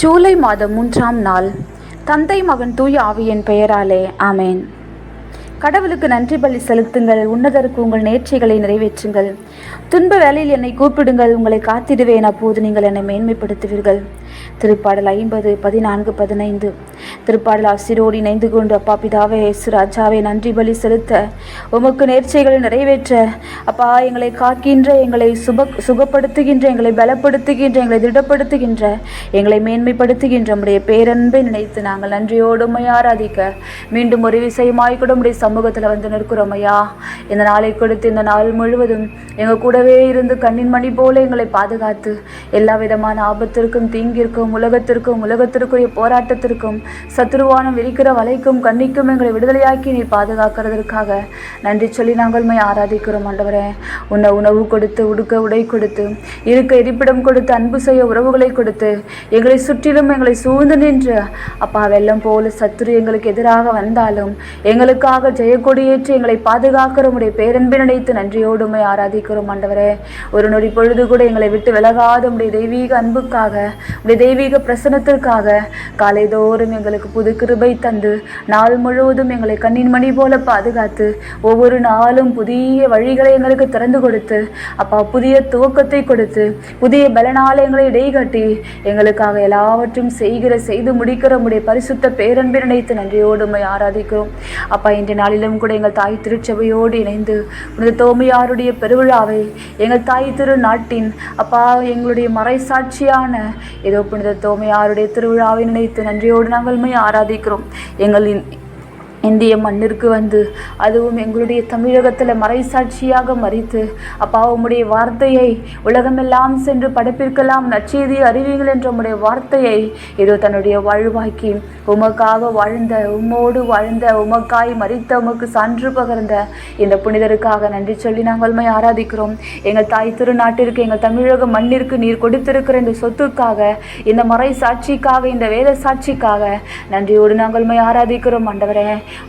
ஜூலை மாதம் மூன்றாம் நாள். தந்தை மகன் தூய் ஆவியின் பெயராலே ஆமேன். கடவுளுக்கு நன்றி பலி செலுத்துங்கள். உன்னதருக்கு உங்கள் நேர்ச்சிகளை நிறைவேற்றுங்கள். துன்ப வேலையில் என்னை கூப்பிடுங்கள் உங்களை காத்திடுவேன். அப்போது நீங்கள் என்னை மேன்மைப்படுத்துவீர்கள். திருப்பாடல் ஐம்பது பதினான்கு பதினைந்து. திருப்பாடல் ஆசிரோடு இணைந்து கொண்டு அப்பா பிதாவே இயேசு ராஜாவே நன்றி பலி செலுத்த. உமக்கு நேர்ச்சைகளை நிறைவேற்ற. அப்பா எங்களை காக்கின்ற எங்களை சுப சுகப்படுத்துகின்ற எங்களை பலப்படுத்துகின்ற எங்களை திடப்படுத்துகின்ற எங்களை மேன்மைப்படுத்துகின்ற நம்முடைய பேரன்பை நினைத்து நாங்கள் நன்றியோடு ஆராதிக்க. மீண்டும் ஒரு விஷயமாய் கூட உடைய சமூகத்தில் வந்து நிற்கிறோம் ஐயா. இந்த நாளை கொடுத்து இந்த நாள் முழுவதும் எங்கள் கூட கூடவே இருந்து கண்ணின் மணி போல எங்களை பாதுகாத்து. எல்லா விதமான ஆபத்திற்கும் தீங்கிற்கும் உலகத்திற்கும் உலகத்திற்குரிய போராட்டத்திற்கும் சத்துருவானம் விரிக்கிற வலைக்கும் கண்ணிக்கும் எங்களை விடுதலையாக்கி நீ பாதுகாக்கிறதற்காக நன்றி சொல்லி நாங்கள் மை ஆராதிக்கிறோம் ஆண்டவரே. உன்னை உணவு கொடுத்து உடுக்க உடை கொடுத்து இருக்க இருப்பிடம் கொடுத்து அன்பு செய்ய உறவுகளை கொடுத்து எங்களை சுற்றிலும் எங்களை சூழ்ந்து நின்று அப்பா வெள்ளம் போல சத்துரு எங்களுக்கு எதிராக வந்தாலும் எங்களுக்காக ஜெயக்கொடியேற்று எங்களை பாதுகாக்கிற உடைய பேரன்பை நினைத்து நன்றியோடுமை ஆராதிக்கிறோம் ஆண்டவரே. ஒரு நொடி பொழுது கூட எங்களை விட்டு விலகாத உடைய தெய்வீக அன்புக்காக உடைய தெய்வீக பிரசனத்திற்காக காலைதோறும் எங்களுக்கு புது கிருபை தந்து நாள் முழுவதும் எங்களை கண்ணின் மணி போல பாதுகாத்து ஒவ்வொரு நாளும் புதிய வழிகளை எங்களுக்கு திறந்து கொடுத்து அப்பா புதிய துவக்கத்தை கொடுத்து புதிய பலனால எங்களை இடைகட்டி எங்களுக்காக எல்லாவற்றையும் செய்கிற செய்து முடிக்கிற உடைய பரிசுத்த பேரன்பை நினைத்து நன்றியோடு ஆராதிக்கிறோம். அப்பா இன்றைய நாளிலும் கூட எங்கள் தாய் திருச்சபையோடு இணைந்து உனது தோமையாருடைய பெருவிழாவை எங்கள் தாய் திரு நாட்டின் அப்பா எங்களுடைய மறைசாட்சியான ஏதோ புனித தோமையாருடைய திருவிழாவை நினைத்து நன்றியோடு நாங்கள் ஆராதிக்கிறோம். எங்களின் இந்திய மண்ணிற்கு வந்து அதுவும் எங்களுடைய தமிழகத்தில் மறைசாட்சியாக மறித்து அப்பா உம்முடைய வார்த்தையை உலகமெல்லாம் சென்று படைப்பிற்கெல்லாம் நச்செய்தி அறிவீங்கள் என்ற உம்முடைய வார்த்தையை ஏதோ தன்னுடைய வாழ்வாக்கி உமக்காக வாழ்ந்த உம்மோடு வாழ்ந்த உமக்காய் மறித்த உமக்கு சான்று பகர்ந்த இந்த புனிதருக்காக நன்றி சொல்லி நாங்கள் ஆராதிக்கிறோம். எங்கள் தாய் திருநாட்டிற்கு எங்கள் தமிழக மண்ணிற்கு நீர் கொடுத்திருக்கிற இந்த சொத்துக்காக இந்த மறை சாட்சிக்காக இந்த வேத சாட்சிக்காக நன்றியோடு நாங்கள் ஆராதிக்கிறோம் ஆண்டவரே.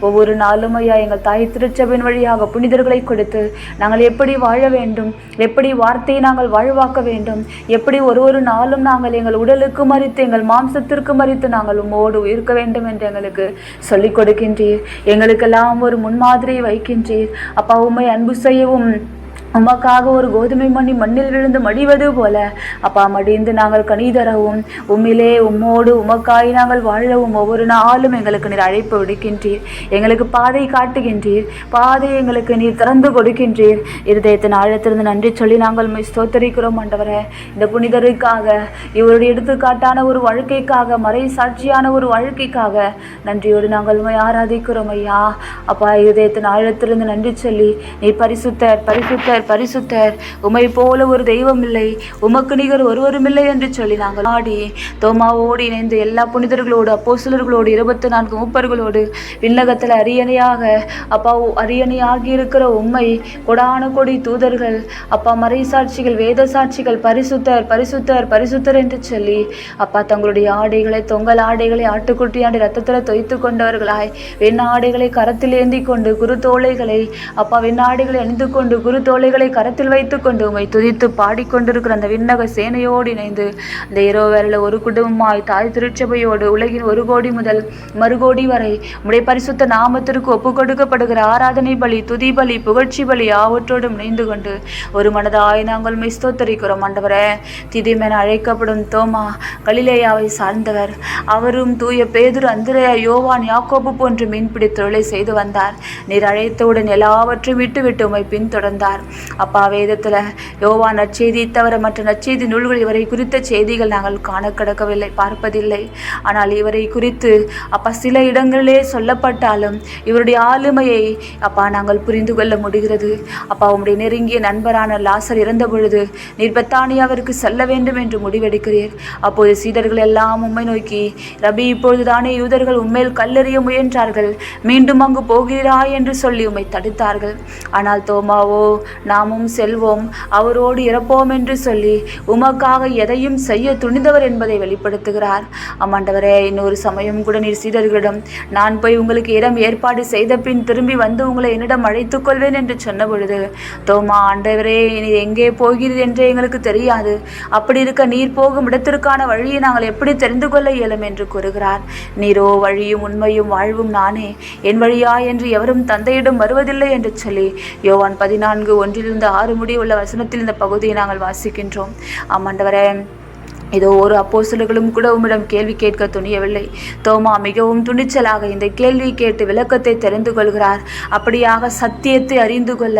ஒவ்வொரு நாளும் ஐயா எங்கள் தாய் திருச்சபையின் வழியாக புனிதர்களை கொடுத்து நாங்கள் எப்படி வாழ வேண்டும் எப்படி வார்த்தையை நாங்கள் வாழ்வாக்க வேண்டும் எப்படி ஒரு ஒரு நாளும் நாங்கள் எங்கள் உடலுக்கு மறித்து எங்கள் மாம்சத்திற்கு மறித்து நாங்கள் உம்மோடு உயிர்க்க வேண்டும் என்று எங்களுக்கு சொல்லிக் கொடுக்கின்றீர். எங்களுக்கெல்லாம் ஒரு முன்மாதிரியை வைக்கின்றீர். அப்பா உண்மை அன்பு செய்யவும் உமக்காக ஒரு கோதுமை மணி மண்ணில் விழுந்து மடிவது போல. அப்பா மடிந்து நாங்கள் கனி தரவும் உம்மிலே உம்மோடு உமக்காய் நாங்கள் வாழவும். ஒவ்வொரு நாளும் எங்களுக்கு நீர் அழைப்பு விடுக்கின்றீர். எங்களுக்கு பாதை காட்டுகின்றீர். பாதை எங்களுக்கு நீர் திறந்து கொடுக்கின்றீர். இருதயத்தின் ஆழத்திலிருந்து நன்றி சொல்லி நாங்கள் ஸ்தோத்தரிக்கிறோம் ஆண்டவரே. இந்த புனிதருக்காக இவருடைய எடுத்துக்காட்டான ஒரு வாழ்க்கைக்காக மறை சாட்சியான ஒரு வாழ்க்கைக்காக நன்றியோடு நாங்கள் ஆராதிக்கிறோம் ஐயா. அப்பா இருதயத்தின் ஆழத்திலிருந்து நன்றி சொல்லி நீர் பரிசுத்தர். பரிசுத்தர் பரிசுத்தர். உமை போல ஒரு தெய்வம் இல்லை உமக்கு நிகர் ஒருவரும் இல்லை என்று சொல்லி நாங்கள் ஆடி தோமாவோடு இணைந்து எல்லா புனிதர்களோடு அப்போஸ்தலர்களோடு இருபத்தி நான்கு மூப்பர்களோடு விண்ணகத்தில் அரியணையாக அப்பா அரியணையாகி இருக்கிற உண்மை கொடான கொடி தூதர்கள் அப்பா மறை சாட்சிகள் வேத சாட்சிகள் பரிசுத்தர் பரிசுத்தர் பரிசுத்தர் என்று சொல்லி அப்பா தங்களுடைய ஆடைகளை தொங்கல் ஆடைகளை ஆட்டுக்குட்டியாண்டி ரத்தத்தில் தொய்த்து கொண்டவர்களாய் வெண் ஆடைகளை கரத்தில் ஏந்தி கொண்டு குருத்தோலைகளை அப்பா வெண்ணாடைகளை அணிந்து கொண்டு குருத்தோலைகளை கரத்தில் வைத்து கொண்டு உமை துதித்து பாடிக்கொண்டிருக்கிற அந்த விண்ணக சேனையோடு இணைந்து அந்த இரவு வேளையில் ஒரு குடும்பமாய் தாய் திருச்சபையோடு உலகின் ஒரு கோடி முதல் மறுகோடி வரை உடைய பரிசுத்த நாமத்திற்கு ஒப்பு கொடுக்கப்படுகிற ஆராதனை பலி துதி பலி புகழ்ச்சி பலி ஆவற்றோடும் இணைந்து கொண்டு ஒரு மனதாய் நாங்கள் மிஸ்தோத்தரிக்கிறோம் ஆண்டவரே திதிமென அழைக்கப்படும் தோமா கலிலேயாவை சார்ந்தவர். அவரும் தூய பேதுரு அந்திரையா யோவான் யாக்கோபு போன்று மீன்பிடி தொழிலை செய்து வந்தார். நீர் அழைத்தவுடன் எல்லாவற்றையும் விட்டுவிட்டு உமை பின்தொடர்ந்தார். அப்பா வேதத்தில் யோவா நற்செய்தி தவிர மற்ற நற்செய்தி நூல்கள் இவரை குறித்த செய்திகள் நாங்கள் காண கிடக்கவில்லை பார்ப்பதில்லை. ஆனால் இவரை குறித்து அப்பா சில இடங்களிலே சொல்லப்பட்டாலும் இவருடைய ஆளுமையை அப்பா நாங்கள் புரிந்து கொள்ள முடிகிறது. அப்பா உங்களுடைய நெருங்கிய நண்பரான லாசர் இறந்த பொழுது நீர் பெத்தானியாவிற்கு செல்ல வேண்டும் என்று முடிவெடுக்கிறீர். அப்போது சீடர்கள் எல்லாம் உம்மை நோக்கி ரபி இப்பொழுதுதானே யூதர்கள் உண்மையில் கல்லெறிய முயன்றார்கள் மீண்டும் அங்கு போகிறாய் என்று சொல்லி உம்மை தடுத்தார்கள். ஆனால் தோமாவோ நாமும் செல்வோம் அவரோடு இறப்போம் என்று சொல்லி உமக்காக எதையும் செய்ய துணிந்தவர் என்பதை வெளிப்படுத்துகிறார். ஆமாண்டவரே இன்னொரு சமயம் கூட நீர் சீடர்களிடம் நான் போய் உங்களுக்கு இடம் ஏற்பாடு செய்த பின் திரும்பி வந்து உங்களை என்னிடம் அழைத்துக் கொள்வேன் என்று சொன்ன பொழுது தோமா ஆண்டவரே நீர் எங்கே போகிறீர் என்று எங்களுக்கு தெரியாது. அப்படி இருக்க நீர் போகும் இடத்திற்கான வழியை நாங்கள் எப்படி தெரிந்து கொள்ள இயலும் என்று கூறுகிறார். நீரோ வழியும் உண்மையும் வாழ்வும் நானே. என் வழியா என்று எவரும் தந்தையிடம் வருவதில்லை என்று சொல்லி யோவான் பதினான்கு ஒன்று ஒன்றிலிருந்து ஆறு முடி உள்ள வசனத்தில் இந்த பகுதியை நாங்கள் வாசிக்கின்றோம். ஆமாண்டவரே இதோ ஒரு அப்போஸ்தலர்களும் கூட உம்மிடம் கேள்வி கேட்க துணியவில்லை. தோமா மிகவும் துணிச்சலாக இந்த கேள்வி கேட்டு விளக்கத்தை தெரிந்து கொள்கிறார். அப்படியாக சத்தியத்தை அறிந்து கொள்ள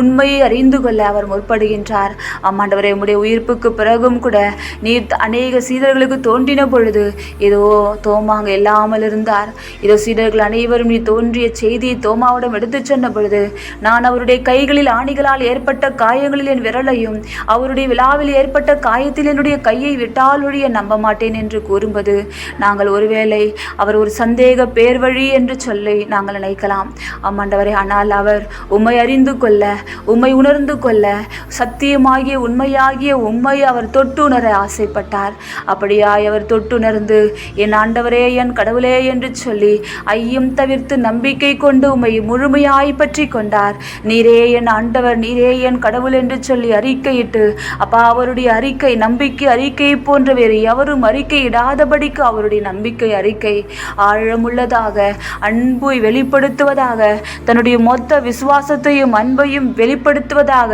உண்மையை அறிந்து கொள்ள அவர் முற்படுகின்றார். ஆமாண்டவரே உம்முடைய உயிர்ப்புக்கு பிறகும் கூட நீர் அநேக சீடர்களுக்கு தோன்றின பொழுது இதோ தோமாங்க இல்லாமல் இருந்தார். இதோ சீடர்கள் அனைவரும் நீ தோன்றிய செய்தியை தோமாவிடம் எடுத்துச் சொன்ன பொழுது நான் அவருடைய கைகளில் ஆணிகளால் ஏற்பட்ட காயங்களில் என் விரலையும் அவருடைய விழாவில் ஏற்பட்ட காயத்தில் என்னுடைய கையை விட்டால் ஒழிய நம்ப மாட்டேன் என்று கூறும்போது நாங்கள் ஒருவேளை அவர் ஒரு சந்தேக பேர் வழி என்று சொல்லி நாங்கள் நினைக்கலாம். ஆமாண்டவரே ஆனால் அவர் உம்மை அறிந்து கொள்ள உம்மை உணர்ந்து கொள்ள சத்தியமாகிய உண்மையாகிய உம்மை அவர் தொட்டுணர ஆசைப்பட்டார். அப்படியாய் அவர் தொட்டுணர்ந்து என் ஆண்டவரே என் கடவுளே என்று சொல்லி ஐயம் தவிர்த்து நம்பிக்கை கொண்டு உம்மை முழுமையாய் பற்றி கொண்டார். நீரே என் ஆண்டவர் நீரே என் கடவுள் என்று சொல்லி அறிக்கையிட்டு அப்பா அவருடைய அறிக்கை நம்பிக்கை அறிக்கை போன்ற வேறு எவரும் அறிக்கையிடாதபடிக்கு அவருடைய நம்பிக்கை அறிக்கை ஆழமுள்ளதாக அன்பை வெளிப்படுத்துவதாக தன்னுடைய மொத்த விசுவாசத்தையும் அன்பையும் வெளிப்படுத்துவதாக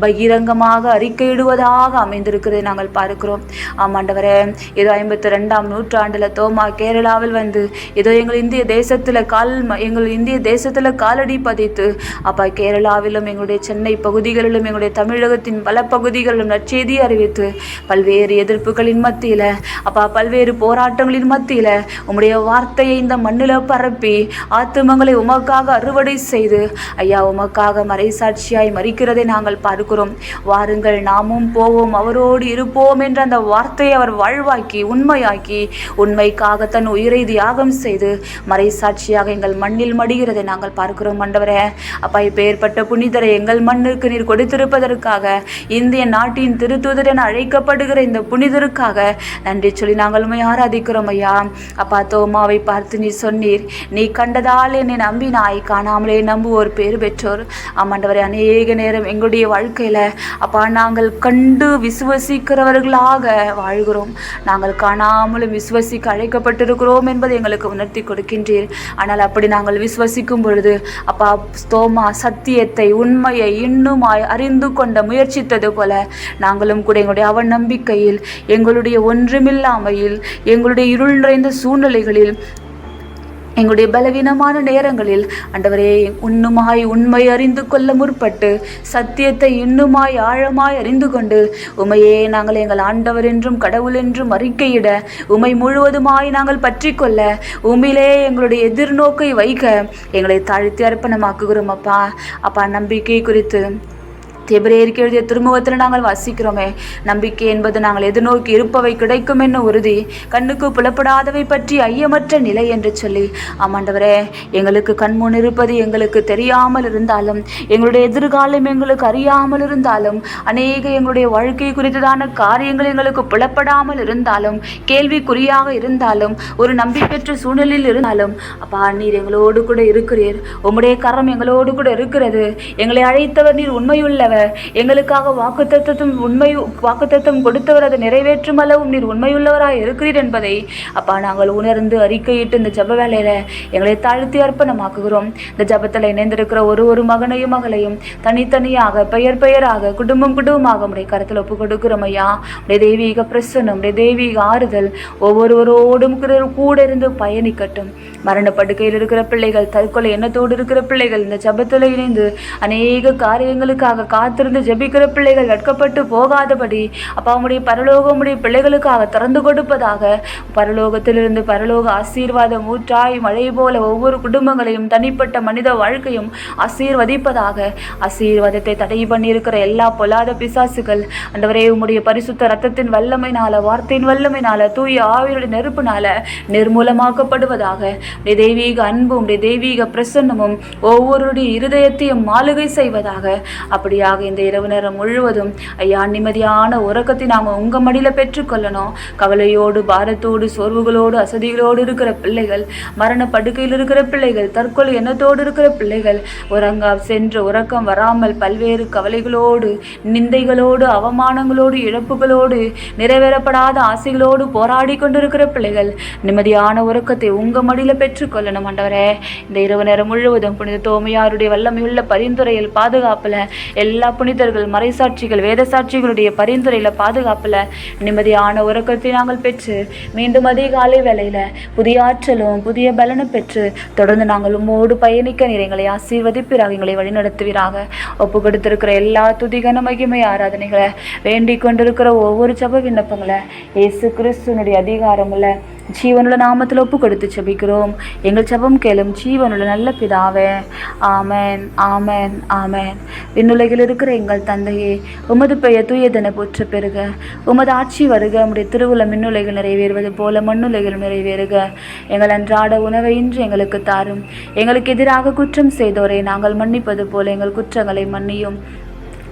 பகிரங்கமாக அறிக்கையிடுவதாக அமைந்திருக்கிறதை நாங்கள் பார்க்கிறோம். ஆமாண்டவரே ஏதோ ஐம்பத்தி ரெண்டாம் நூற்றாண்டில் தோமா கேரளாவில் வந்து ஏதோ எங்கள் இந்திய தேசத்தில் கால் எங்கள் இந்திய தேசத்தில் காலடி பதித்து அப்பா கேரளாவிலும் எங்களுடைய சென்னை பகுதிகளிலும் எங்களுடைய தமிழகத்தின் பல பகுதிகளிலும் நற்செய்தி அறிவித்து பல்வேறு எதிர்ப்பு எதிர்ப்புகளின் மத்தியில் அப்பா பல்வேறு போராட்டங்களின் மத்தியில் உம்முடைய வார்த்தையை இந்த மண்ணில் பரப்பி ஆத்துமங்களை உமக்காக அறுவடை செய்து ஐயா உமக்காக மறைசாட்சியாய் மறிக்கிறதை நாங்கள் பார்க்கிறோம். வாருங்கள் நாமும் போவோம் அவரோடு இருப்போம் என்ற அந்த வார்த்தையை அவர் வாழ்வாக்கி உண்மையாக்கி உண்மைக்காக தன் உயிரை தியாகம் செய்து மறைசாட்சியாக எங்கள் மண்ணில் மடிகிறதை நாங்கள் பார்க்கிறோம் மண்டவரே. அப்பா இப்பேற்பட்ட புனிதரை எங்கள் மண்ணுக்கு நீர் கொடுத்திருப்பதற்காக இந்திய நாட்டின் திருத்துதர் என அழைக்கப்படுகிற இந்த புனித செய்ததற்காக நன்றி சொல்லி நாங்கள் உண்மை ஆராதிக்கிறோம் ஐயா. அப்பா தோமாவை பார்த்து நீ சொன்னீர். நீ கண்டதால் என்னை நம்பினாய். காணாமலே நம்புவோர் பேர் பெற்றோர். ஆமாண்டவரை அநேக நேரம் எங்களுடைய வாழ்க்கையில அப்பா நாங்கள் கண்டு விசுவசிக்கிறவர்களாக வாழ்கிறோம். நாங்கள் காணாமலும் விசுவசிக்க அழைக்கப்பட்டிருக்கிறோம் என்பதை எங்களுக்கு உணர்த்தி கொடுக்கின்றீர். ஆனால் அப்படி நாங்கள் விசுவசிக்கும் பொழுது அப்பா ஸ்தோமா சத்தியத்தை உண்மையை இன்னுமாய் அறிந்து கொண்ட முயற்சித்தது போல நாங்களும் கூட எங்களுடைய அவநம்பிக்கையில் எங்களுடைய ஒன்றுமில்லாமையில் எங்களுடைய இருள் நிறைந்த சூழ்நிலைகளில் எங்களுடைய பலவீனமான நேரங்களில் அண்டவரே உண்ணுமாய் உண்மை அறிந்து கொள்ள முற்பட்டு சத்தியத்தை இன்னுமாய் ஆழமாய் அறிந்து கொண்டு உமையே நாங்கள் எங்கள் ஆண்டவர் என்றும் கடவுள் என்றும் அறிக்கையிட உமை முழுவதுமாய் நாங்கள் பற்றி கொள்ள உமிலே எங்களுடைய எதிர்நோக்கை வைக்க எங்களை தாழ்த்தி அர்ப்பணமாக்குகிறோம் அப்பா. அப்பா நம்பிக்கை குறித்து எபிரேயருக்கு எழுதிய திருமுகத்தில் நாங்கள் வாசிக்கிறோமே. நம்பிக்கை என்பது நாங்கள் எதிர்நோக்கி இருப்பவை கிடைக்கும் என்ன உறுதி. கண்ணுக்கு புலப்படாதவை பற்றி ஐயமற்ற நிலை என்று சொல்லி ஆமாண்டவரே எங்களுக்கு கண்முன் இருப்பது எங்களுக்கு தெரியாமல் இருந்தாலும் எங்களுடைய எதிர்காலம் எங்களுக்கு அறியாமல் இருந்தாலும் அநேக எங்களுடைய வாழ்க்கை குறித்ததான காரியங்கள் எங்களுக்கு புலப்படாமல் இருந்தாலும் கேள்விக்குறியாக இருந்தாலும் ஒரு நம்பிக்கையற்ற சூழ்நிலையில் இருந்தாலும் அப்பா நீர் எங்களோடு கூட இருக்கிறீர். உம்முடைய கரம் எங்களோடு கூட இருக்கிறது. எங்களை அழைத்தவர் நீர் உண்மையுள்ளவர். எங்களுக்காக வாக்குத்தத்தம் உண்மை வாக்குத்தத்தம் கொடுத்தவர் அதை நிறைவேற்றும் அளவும் நீர் உண்மையுள்ளவராக இருக்கிறீர் என்பதை அப்பா நாங்கள் உணர்ந்து அறிக்கையிட்டு இந்த ஜப வேலையில எங்களை தாழ்த்தி அர்ப்பணமாக்குகிறோம். இந்த ஜெபத்தில் இணைந்திருக்கிற ஒரு ஒரு மகனையும் மகளையும் தனித்தனியாக பெயர் பெயராக குடும்பம் குடும்பமாக உடைய கருத்தில் ஒப்பு கொடுக்கிறோம் ஐயா. உடைய தெய்வீக பிரசனம் உடைய தெய்வீக ஆறுதல் ஒவ்வொருவரோடும் கூட- கூட இருந்து பயணிக்கட்டும். மரண படுக்கையில் இருக்கிற பிள்ளைகள் தற்கொலை எண்ணத்தோடு இருக்கிற பிள்ளைகள் இந்த ஜெபத்தில் இணைந்து அநேக காரியங்களுக்காக காத்திருந்து ஜெபிக்கிற பிள்ளைகள் வெட்கப்பட்டு போகாதபடி அப்பா உடைய பரலோகமுடைய பிள்ளைகளுக்காக திறந்து கொடுப்பதாக. பரலோகத்திலிருந்து பரலோக ஆசீர்வாதம் ஊற்றாய் மழை போல ஒவ்வொரு குடும்பங்களையும் தனிப்பட்ட மனித வாழ்க்கையும் ஆசீர்வதிப்பதாக. ஆசீர்வாதத்தை தடை பண்ணியிருக்கிற எல்லா பொல்லாத பிசாசுகள் ஆண்டவரே உம்முடைய பரிசுத்த ரத்தத்தின் வல்லமைனால வார்த்தையின் வல்லமைனால தூய ஆவியுடைய நெருப்புனால நிர்மூலமாக்கப்படுவதாக. உடைய தெய்வீக அன்பும் உடைய தெய்வீக பிரசன்னமும் ஒவ்வொருடைய இருதயத்தையும் மாளுகை செய்வதாக. அப்படியா ஆண்டவராக இந்த இரவு நேரம் முழுவதும் ஐயா நிம்மதியான உறக்கத்தை நாங்கள் உங்கள் மடியில் பெற்றுக்கொள்ளணும். கவலையோடு பாரத்தோடு சோர்வுகளோடு அசதிகளோடு இருக்கிற பிள்ளைகள் மரண படுக்கையில் இருக்கிற பிள்ளைகள் தற்கொலை எண்ணத்தோடு இருக்கிற பிள்ளைகள் உறங்க சென்று உறக்கம் வராமல் பல்வேறு கவலைகளோடு நிந்தைகளோடு அவமானங்களோடு இழப்புகளோடு நிறைவேறப்படாத ஆசைகளோடு போராடி கொண்டிருக்கிற பிள்ளைகள் நிம்மதியான உறக்கத்தை உங்கள் மடியில் பெற்றுக்கொள்ளணும் ஆண்டவரே. இந்த இரவு நேரம் முழுவதும் புனித தோமையாருடைய வல்லமையுள்ள பரிந்துரையில் பாதுகாப்பில் எல்லா எல்லா புனிதர்கள் மறைசாட்சிகள் வேத சாட்சிகளுடைய பரிந்துரையில் பாதுகாப்பில் நிம்மதியான உறக்கத்தை நாங்கள் பெற்று மீண்டும் அதிகாலை வேலையில் புதிய ஆற்றலும் புதிய பலனும் பெற்று தொடர்ந்து நாங்கள் உம்மோடு பயணிக்க நிறைங்களை ஆசீர்வதிப்பிறாக எங்களை வழிநடத்துவீராக. ஒப்பு கொடுத்திருக்கிற எல்லா துதிகன மகிமை ஆராதனைகளை வேண்டிக் கொண்டிருக்கிற ஒவ்வொரு ஜப விண்ணப்பங்களை இயேசு கிறிஸ்துவனுடைய அதிகாரமுள்ள ஜீவனுள்ள நாமத்தில் ஒப்பு கொடுத்து செபிக்கிறோம் எங்கள் செபம் கேளும் ஜீவனுள்ள நல்ல பிதாவே ஆமேன் ஆமேன் ஆமேன். விண்ணுலகில் இருக்கிற எங்கள் தந்தையே உமது பெயர் தூயதென போற்ற பெறுக. உமது ஆட்சி வருக உம்முடைய திருவுள்ள மின்னுலகில் நிறைவேறுவது போல மண்ணுலகில் நிறைவேறுக. எங்கள் அன்றாட உணவை இன்று எங்களுக்கு தாரும். எங்களுக்கு எதிராக குற்றம் செய்தோரை நாங்கள் மன்னிப்பது போல எங்கள் குற்றங்களை மன்னியும்.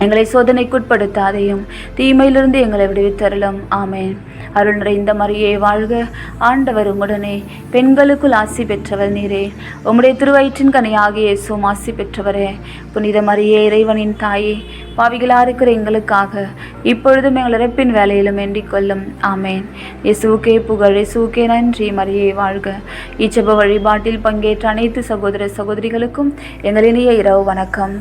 எங்களை சோதனைக்குட்படுத்தாதையும் தீமையிலிருந்து எங்களை விடுவித்தருளும். ஆமேன். அருள் நிறைந்த மரியே வாழ்க. ஆண்டவர் உங்களுடனே பெண்களுக்குள் ஆசி பெற்றவர் நீரே. உம்முடைய திருவயிற்றின் கனியாகிய இயேசுவும் ஆசி பெற்றவரே. புனித மரியே இறைவனின் தாயே பாவிகளா இருக்கிற எங்களுக்காக இப்பொழுதும் எங்கள் இறப்பின் வேலையிலும் வேண்டிக்கொள்ளும் ஆமேன். இயேசுவுக்கே புகழ் இயேசுவுக்கே நன்றி. மரியே வாழ்க. இச்சப வழிபாட்டில் பங்கேற்ற அனைத்து சகோதர சகோதரிகளுக்கும் எங்கள் இனிய இரவு வணக்கம்.